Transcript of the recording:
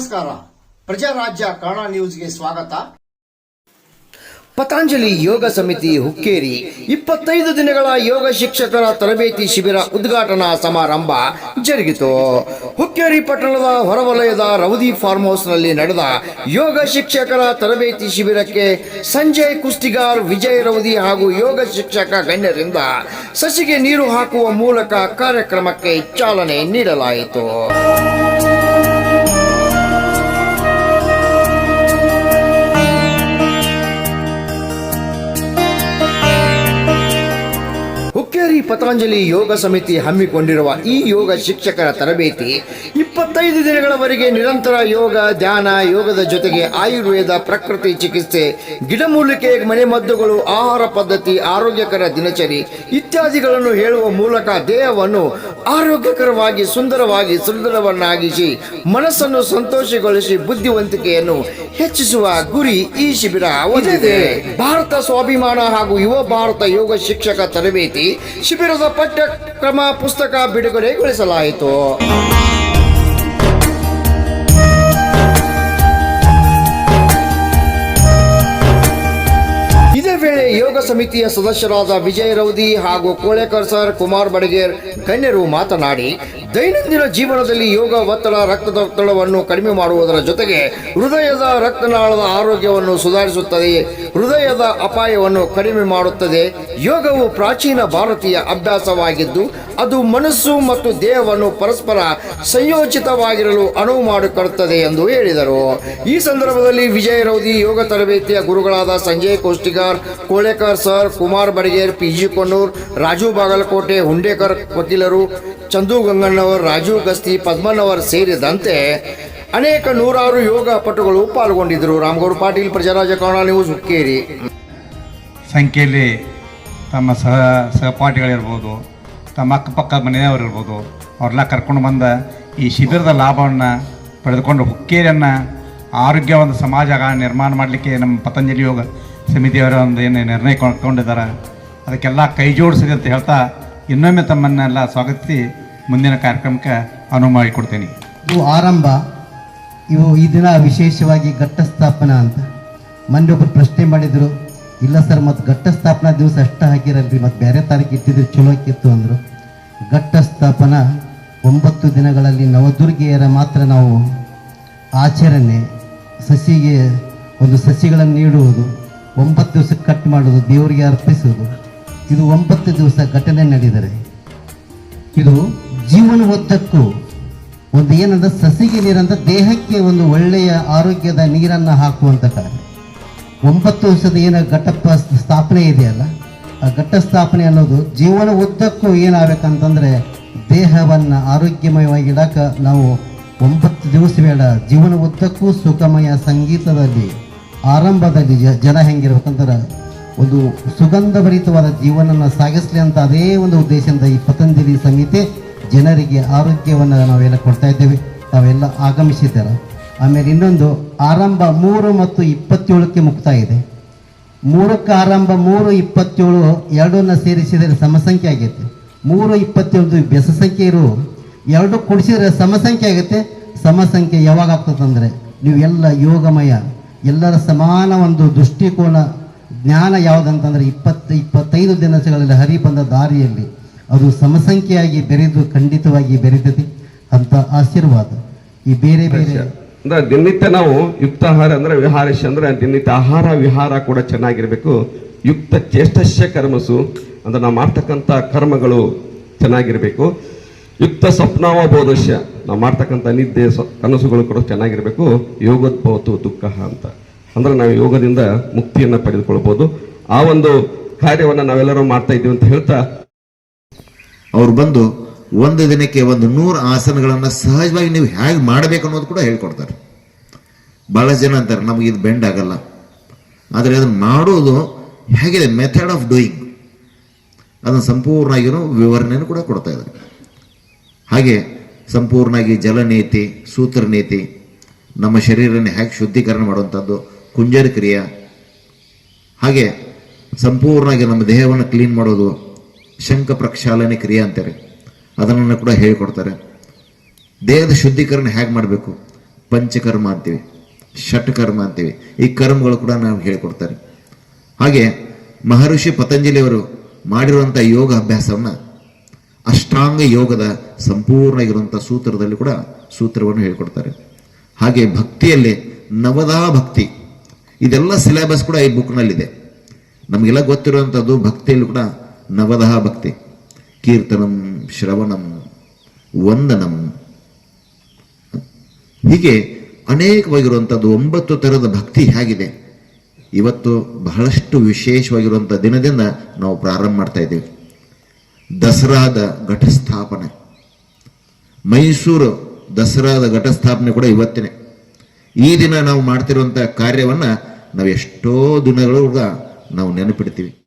ನಮಸ್ಕಾರ. ಪ್ರಜಾರಾಜ್ಯ ಕನ್ನಡ ನ್ಯೂಸ್ಗೆ ಸ್ವಾಗತ. ಪತಾಂಜಲಿ ಯೋಗ ಸಮಿತಿ ಹುಕ್ಕೇರಿ. ಇಪ್ಪತ್ತೈದು ದಿನಗಳ ಯೋಗ ಶಿಕ್ಷಕರ ತರಬೇತಿ ಶಿಬಿರ ಉದ್ಘಾಟನಾ ಸಮಾರಂಭ ಜರುಗಿತು. ಹುಕ್ಕೇರಿ ಪಟ್ಟಣದ ಹೊರವಲಯದ ರೌದಿ ಫಾರ್ಮ್ ಹೌಸ್ನಲ್ಲಿ ನಡೆದ ಯೋಗ ಶಿಕ್ಷಕರ ತರಬೇತಿ ಶಿಬಿರಕ್ಕೆ ಸಂಜಯ್ ಕುಸ್ತಿಗಾರ್ ವಿಜಯ್ ರೌದಿ ಹಾಗೂ ಯೋಗ ಶಿಕ್ಷಕ ಗಣ್ಯರಿಂದ ಸಸಿಗೆ ನೀರು ಹಾಕುವ ಮೂಲಕ ಕಾರ್ಯಕ್ರಮಕ್ಕೆ ಚಾಲನೆ ನೀಡಲಾಯಿತು. ಹುಕ್ಕೇರಿ ಪತಂಜಲಿ ಯೋಗ ಸಮಿತಿ ಹಮ್ಮಿಕೊಂಡಿರುವ ಈ ಯೋಗ ಶಿಕ್ಷಕರ ತರಬೇತಿ ಇಪ್ಪತ್ತೈದು ದಿನಗಳವರೆಗೆ ನಿರಂತರ ಯೋಗ, ಧ್ಯಾನ, ಯೋಗದ ಜೊತೆಗೆ ಆಯುರ್ವೇದ, ಪ್ರಕೃತಿ ಚಿಕಿತ್ಸೆ, ಗಿಡಮೂಲಿಕೆ ಮನೆಮದ್ದುಗಳು ಆಹಾರ ಪದ್ಧತಿ, ಆರೋಗ್ಯಕರ ದಿನಚರಿ ಇತ್ಯಾದಿಗಳನ್ನು ಹೇಳುವ ಮೂಲಕ ದೇಹವನ್ನು ಆರೋಗ್ಯಕರವಾಗಿ, ಸುಂದರವಾಗಿ, ಸುಂದರವನ್ನಾಗಿಸಿ, ಮನಸ್ಸನ್ನು ಸಂತೋಷಗೊಳಿಸಿ, ಬುದ್ಧಿವಂತಿಕೆಯನ್ನು ಹೆಚ್ಚಿಸುವ ಗುರಿ ಈ ಶಿಬಿರ ಹೊಂದಿದೆ. ಭಾರತ ಸ್ವಾಭಿಮಾನ ಹಾಗೂ ಯುವ ಭಾರತ ಯೋಗ ಶಿಕ್ಷಕ ತರಬೇತಿ ಶಿಬಿರದ ಪಠ್ಯಕ್ರಮ, ಪುಸ್ತಕ ಬಿಡುಗಡೆಗೊಳಿಸಲಾಯಿತು. ವೇಳೆ ಯೋಗ ಸಮಿತಿಯ ಸದಸ್ಯರಾದ ವಿಜಯ್ ರೌದಿ ಹಾಗೂ ಕೋಳೆಕರ್ ಸರ್ ಕುಮಾರ್ ಬಡಗೇರ್ ಗಣ್ಯರು ಮಾತನಾಡಿ, ದೈನಂದಿನ ಜೀವನದಲ್ಲಿ ಯೋಗ ಒತ್ತಡ ರಕ್ತದೊತ್ತಡವನ್ನು ಕಡಿಮೆ ಮಾಡುವುದರ ಜೊತೆಗೆ ಹೃದಯದ ರಕ್ತನಾಳದ ಆರೋಗ್ಯವನ್ನು ಸುಧಾರಿಸುತ್ತದೆ, ಹೃದಯದ ಅಪಾಯವನ್ನು ಕಡಿಮೆ ಮಾಡುತ್ತದೆ. ಯೋಗವು ಪ್ರಾಚೀನ ಭಾರತೀಯ ಅಭ್ಯಾಸವಾಗಿದ್ದು ಅದು ಮನಸ್ಸು ಮತ್ತು ದೇಹವನ್ನು ಪರಸ್ಪರ ಸಂಯೋಜಿತವಾಗಿರಲು ಅನುವು ಮಾಡಿಕೊಡುತ್ತದೆ ಎಂದು ಹೇಳಿದರು. ಈ ಸಂದರ್ಭದಲ್ಲಿ ವಿಜಯ ರೌದಿ ಯೋಗ ತರಬೇತಿಯ ಗುರುಗಳಾದ Sanjay Koshtigar, Kolekar sir, Kumar Badiger P G Konnur Raju Bagalkot, Hundekar ವಕೀಲರು, ಚಂದು ಗಂಗಣ್ಣವರ್, ರಾಜು ಗಸ್ತಿ, ಪದ್ಮನವರ್ ಸೇರಿದಂತೆ ಅನೇಕ ನೂರಾರು ಯೋಗ ಪಟುಗಳು ಪಾಲ್ಗೊಂಡಿದ್ದರು. ರಾಮಗೌಡ ಪಾಟೀಲ್, ಪ್ರಜಾರಾಜ ಕನ್ನಡ ನ್ಯೂಸ್, ಹುಕ್ಕೇರಿ. ಸಂಖ್ಯೆಯಲ್ಲಿ ತಮ್ಮ ಸಹ ಸಹಪಾಠಿಗಳಿರ್ಬೋದು. ತಮ್ಮ ಅಕ್ಕಪಕ್ಕ ಮನೆಯವರು ಇರ್ಬೋದು ಅವ್ರೆಲ್ಲ ಕರ್ಕೊಂಡು ಬಂದ ಈ ಶಿಬಿರದ ಲಾಭವನ್ನು ಪಡೆದುಕೊಂಡು ಹುಕ್ಕೇರಿಯನ್ನು ಒಂದು ಸಮಾಜ ನಿರ್ಮಾಣ ಮಾಡಲಿಕ್ಕೆ ನಮ್ಮ ಪತಂಜಲಿ ಯೋಗ ಸಮಿತಿಯವರ ಒಂದು ಏನು ನಿರ್ಣಯ ಕೊಂಡಿದ್ದಾರೆ. ಅದಕ್ಕೆಲ್ಲ ಕೈ ಜೋಡಿಸಿದೆ ಅಂತ ಹೇಳ್ತಾ ಇನ್ನೊಮ್ಮೆ ತಮ್ಮನ್ನೆಲ್ಲ ಸ್ವಾಗತಿಸಿ ಮುಂದಿನ ಕಾರ್ಯಕ್ರಮಕ್ಕೆ ಅನುವು ಮಾಡಿಕೊಡ್ತೇನೆ ಇವು ಆರಂಭ. ಇವು ಈ ದಿನ ವಿಶೇಷವಾಗಿ ಘಟ್ಟ ಸ್ಥಾಪನ ಅಂತ. ಮೊನ್ನೆ ಒಬ್ಬರು ಪ್ರಶ್ನೆ ಮಾಡಿದರು, ಇಲ್ಲ ಸರ್ ಮತ್ತು ಘಟ್ಟ ಸ್ಥಾಪನಾ ದಿವಸ ಅಷ್ಟ ಹಾಕಿರಲ್ರಿ ಮತ್ತು ಬೇರೆ ತಾರೀಕು ಇಟ್ಟಿದ್ರೆ ಚಲೋ ಆಕಿತ್ತು ಅಂದರು. ಘಟ್ಟ ಸ್ಥಾಪನಾ ಒಂಬತ್ತು ದಿನಗಳಲ್ಲಿ ನವದುರ್ಗೆಯರ ಮಾತ್ರ ನಾವು ಆಚರಣೆ, ಸಸಿಗೆ ಒಂದು ಸಸಿಗಳನ್ನು ನೀಡುವುದು, ಒಂಬತ್ತು ದಿವಸ ಕಟ್ ಮಾಡುವುದು, ದೇವರಿಗೆ ಅರ್ಪಿಸುವುದು. ಇದು ಒಂಬತ್ತು ದಿವಸ ಘಟನೆ ನಡೆದರೆ, ಇದು ಜೀವನ ಉದ್ದಕ್ಕೂ ಒಂದು ಏನಂದ್ರೆ ಸಸಿಗೆ ನೀರಂತ ದೇಹಕ್ಕೆ ಒಂದು ಒಳ್ಳೆಯ ಆರೋಗ್ಯದ ನೀರನ್ನು ಹಾಕುವಂಥ ಕಾರ್ಯ. ಒಂಬತ್ತು ದಿವಸದ ಏನು ಘಟಪ ಸ್ಥಾಪನೆ ಇದೆಯಲ್ಲ ಘಟ್ಟ ಸ್ಥಾಪನೆ ಅನ್ನೋದು ಜೀವನ ಉದ್ದಕ್ಕೂ ಏನಾಗಬೇಕಂತಂದರೆ ದೇಹವನ್ನು ಆರೋಗ್ಯಮಯವಾಗಿ ಇಡಕ ನಾವು ಒಂಬತ್ತು ದಿವಸ ಬೇಡ. ಜೀವನ ಉದ್ದಕ್ಕೂ ಸುಖಮಯ ಸಂಗೀತದಲ್ಲಿ, ಆರಂಭದಲ್ಲಿ ಜನ ಹೆಂಗಿರ್ಬೇಕಂದ್ರೆ ಒಂದು ಸುಗಂಧಭರಿತವಾದ ಜೀವನನ ಸಾಗಿಸಲಿ ಅಂತ ಅದೇ ಒಂದು ಉದ್ದೇಶದಿಂದ ಈ ಪತಂಜಲಿ ಸಮಿತಿ ಜನರಿಗೆ ಆರೋಗ್ಯವನ್ನು ನಾವೆಲ್ಲ ಕೊಡ್ತಾ ಇದ್ದೇವೆ. ತಾವೆಲ್ಲ ಆಗಮಿಸಿದ್ದಾರೆ? ಆಮೇಲೆ ಇನ್ನೊಂದು, ಆರಂಭ ಮೂರು ಮತ್ತು ಇಪ್ಪತ್ತೇಳಕ್ಕೆ ಮುಕ್ತಾಯ ಇದೆ ಮೂರಕ್ಕೆ ಆರಂಭ ಮೂರು ಇಪ್ಪತ್ತೇಳು ಎರಡನ್ನ ಸೇರಿಸಿದರೆ ಸಮಸಂಖ್ಯೆ ಆಗೈತೆ. ಮೂರು ಇಪ್ಪತ್ತೇಳು ಬೆಸ ಸಂಖ್ಯೆ ಇರು. ಎರಡು ಕೊಡಿಸಿದರೆ ಸಮಸಂಖ್ಯೆ ಆಗುತ್ತೆ ಸಮಸಂಖ್ಯೆ ಯಾವಾಗ ಆಗ್ತದಂದ್ರೆ ನೀವು ಎಲ್ಲ ಯೋಗಮಯ, ಎಲ್ಲರ ಸಮಾನ ಒಂದು ದೃಷ್ಟಿಕೋನ, ಜ್ಞಾನ ಯಾವುದಂತಂದರೆ ಇಪ್ಪತ್ತು, ಇಪ್ಪತ್ತೈದು ದಿನಗಳಲ್ಲಿ ಹರಿ ಬಂದ ದಾರಿಯಲ್ಲಿ ಅದು ಸಮಸಂಖ್ಯೆಯಾಗಿ ಬೆರೆದು ಖಂಡಿತವಾಗಿ ಬೆರೆತದೆ ಅಂತ ಆಶೀರ್ವಾದ. ಈ ಬೇರೆ ಬೇರೆ ಅಂದ್ರೆ ದಿನನಿತ್ಯ ನಾವು ಯುಕ್ತ ಆಹಾರ ಅಂದ್ರೆ ವಿಹಾರಶ ಅಂದ್ರೆ ದಿನನಿತ್ಯ ಆಹಾರ, ವಿಹಾರ ಕೂಡ ಚೆನ್ನಾಗಿರಬೇಕು. ಯುಕ್ತ ಚೇಷ್ಟಸ್ಯ ಕರ್ಮಸು ಅಂದ್ರೆ ನಾವು ಮಾಡ್ತಕ್ಕಂಥ ಕರ್ಮಗಳು ಚೆನ್ನಾಗಿರಬೇಕು. ಯುಕ್ತ ಸ್ವಪ್ನಾವಬೋಧಶ್ಯ ನಾವು ಮಾಡ್ತಕ್ಕಂಥ ನಿದ್ದೆ ಕನಸುಗಳು ಕೂಡ ಚೆನ್ನಾಗಿರ್ಬೇಕು. ಯೋಗೋದ್ಭವತು ದುಃಖ ಅಂತ. ಅಂದ್ರೆ ನಾವು ಯೋಗದಿಂದ ಮುಕ್ತಿಯನ್ನ ಪಡೆದುಕೊಳ್ಬಹುದು ಆ ಒಂದು ಕಾರ್ಯವನ್ನು ನಾವೆಲ್ಲರೂ ಮಾಡ್ತಾ ಇದ್ದೀವಿ ಅಂತ ಹೇಳ್ತಾ ಅವ್ರು ಬಂದು ಒಂದು ದಿನಕ್ಕೆ ಒಂದು ನೂರು ಆಸನಗಳನ್ನು ಸಹಜವಾಗಿ ನೀವು ಹೇಗೆ ಮಾಡಬೇಕು ಅನ್ನೋದು ಕೂಡ ಹೇಳ್ಕೊಡ್ತಾರೆ. ಭಾಳ ಜನ ಅಂತಾರೆ, ನಮಗೆ ಇದು ಬೆಂಡ್ ಆಗಲ್ಲ. ಆದರೆ ಅದನ್ನು ಮಾಡೋದು ಹೇಗಿದೆ? ಮೆಥಡ್ ಆಫ್ ಡೂಯಿಂಗ್ ಅದನ್ನು ಸಂಪೂರ್ಣ ಆಗಿರೋ ವಿವರಣೆಯನ್ನು ಕೂಡ ಕೊಡ್ತಾ ಇದ್ದಾರೆ. ಹಾಗೆ ಸಂಪೂರ್ಣವಾಗಿ ಜಲನೀತಿ ಸೂತ್ರ ನೀತಿ ನಮ್ಮ ಶರೀರನ ಹೇಗೆ ಶುದ್ಧೀಕರಣ ಮಾಡುವಂಥದ್ದು ಕುಂಜರ ಕ್ರಿಯೆ ಹಾಗೆ ಸಂಪೂರ್ಣವಾಗಿ ನಮ್ಮ ದೇಹವನ್ನು ಕ್ಲೀನ್ ಮಾಡೋದು, ಶಂಖ ಪ್ರಕ್ಷಾಲನೆ ಕ್ರಿಯೆ ಅಂತಾರೆ. ಅದನ್ನು ಕೂಡ ಹೇಳಿಕೊಡ್ತಾರೆ. ದೇಹದ ಶುದ್ಧೀಕರಣ ಹೇಗೆ ಮಾಡಬೇಕು? ಪಂಚಕರ್ಮ ಅಂತೀವಿ, ಷಟ್ಕರ್ಮ ಅಂತೀವಿ, ಈ ಕರ್ಮಗಳು ಕೂಡ ನಾವು ಹೇಳಿಕೊಡ್ತಾರೆ. ಹಾಗೆ ಮಹರ್ಷಿ ಪತಂಜಲಿಯವರು ಮಾಡಿರುವಂಥ ಯೋಗ ಅಭ್ಯಾಸವನ್ನು ಅಷ್ಟಾಂಗ ಯೋಗದ ಸಂಪೂರ್ಣ ಇರುವಂಥ ಸೂತ್ರದಲ್ಲಿ ಕೂಡ ಸೂತ್ರವನ್ನು ಹೇಳಿಕೊಡ್ತಾರೆ. ಹಾಗೆ ಭಕ್ತಿಯಲ್ಲಿ ನವದಾ ಭಕ್ತಿ, ಇದೆಲ್ಲ ಸಿಲೆಬಸ್ ಕೂಡ ಈ ಬುಕ್ನಲ್ಲಿದೆ ನಮಗೆಲ್ಲ ಗೊತ್ತಿರುವಂಥದ್ದು ಭಕ್ತಿಯಲ್ಲಿ ಕೂಡ ನವದಹ ಭಕ್ತಿ. ಕೀರ್ತನಂ ಶ್ರವಣಂ ವಂದನಂ. ಹೀಗೆ ಅನೇಕವಾಗಿರುವಂಥದ್ದು ಒಂಬತ್ತು ಥರದ ಭಕ್ತಿ ಹೇಗಿದೆ ಇವತ್ತು ಬಹಳಷ್ಟು ವಿಶೇಷವಾಗಿರುವಂಥ ದಿನದಿಂದ ನಾವು ಪ್ರಾರಂಭ ಮಾಡ್ತಾ ಇದ್ದೀವಿ. ದಸರಾದ ಘಟಸ್ಥಾಪನೆ. ಮೈಸೂರು ದಸರಾದ ಘಟಸ್ಥಾಪನೆ ಕೂಡ ಇವತ್ತಿನೇ. ಈ ದಿನ ನಾವು ಮಾಡ್ತಿರುವಂಥ ಕಾರ್ಯವನ್ನು ನಾವು ಎಷ್ಟೋ ದಿನಗಳು ನಾವು ನೆನಪಿಡ್ತೀವಿ.